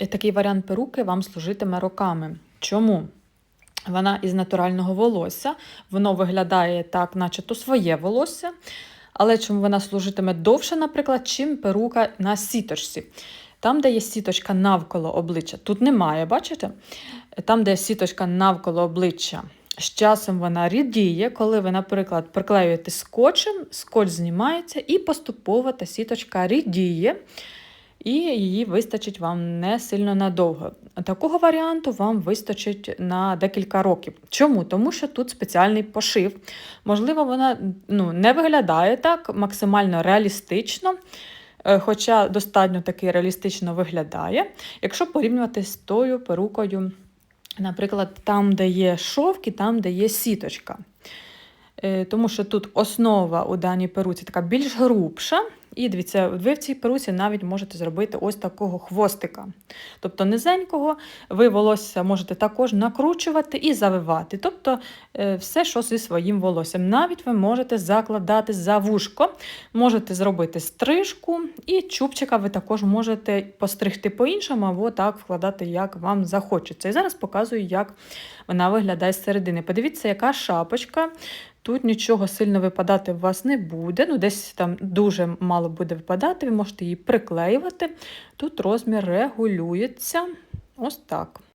І такий варіант перуки вам служитиме роками. Чому? Вона із натурального волосся, воно виглядає так, начебто своє волосся. Але чому вона служитиме довше, наприклад, чим перука на сіточці. Там, де є сіточка навколо обличчя, тут немає, бачите? Там, де є сіточка навколо обличчя, з часом вона рідіє, коли ви, наприклад, приклеюєте скотчем, скотч знімається і поступово та сіточка рідіє, і її вистачить вам не сильно надовго. Такого варіанту вам вистачить на декілька років. Чому? Тому що тут спеціальний пошив. Можливо, вона ну, не виглядає так максимально реалістично. е, Хоча достатньо таки реалістично виглядає, якщо порівнювати з тою перукою, наприклад, там, де є шовк і там, де є сіточка. Е, Тому що тут основа у даній перуці така більш грубша. І дивіться, ви в цій перуці навіть можете зробити ось такого хвостика. Тобто низенького, ви волосся можете також накручувати і завивати. Тобто е, все, що зі своїм волоссям. Навіть ви можете закладати за вушко, можете зробити стрижку, і чубчика ви також можете постригти по-іншому, або так вкладати, як вам захочеться. І зараз показую, як вона виглядає з середини. Подивіться, яка шапочка. Тут нічого сильно випадати у вас не буде. Ну, десь там дуже мало буде випадати, ви можете її приклеювати. Тут розмір регулюється. Ось так.